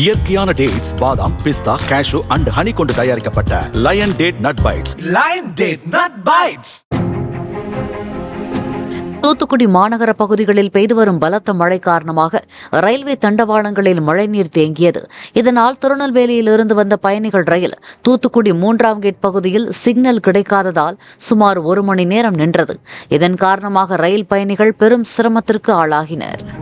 இயற்கையான டேட்ஸ் பாதாம் பிஸ்தா cash and honey கொண்டு தயாரிக்கப்பட்ட lion date nut bites Lion Date Nut Bites. Thoothukudi மாநகர பகுதிகளில் பெய்து வரும் பலத்த மழை காரணமாக ரயில்வே தண்டவாளங்களில் மழைநீர் தேங்கியது. இதனால் திருநெல்வேலியில் இருந்து வந்த பயணிகள் ரயில் தூத்துக்குடி மூன்றாம் கேட் பகுதியில் சிக்னல் கிடைக்காததால் சுமார் ஒரு மணி நேரம் நின்றது. இதன் காரணமாக ரயில் பயணிகள் பெரும் சிரமத்திற்கு ஆளாகினர்.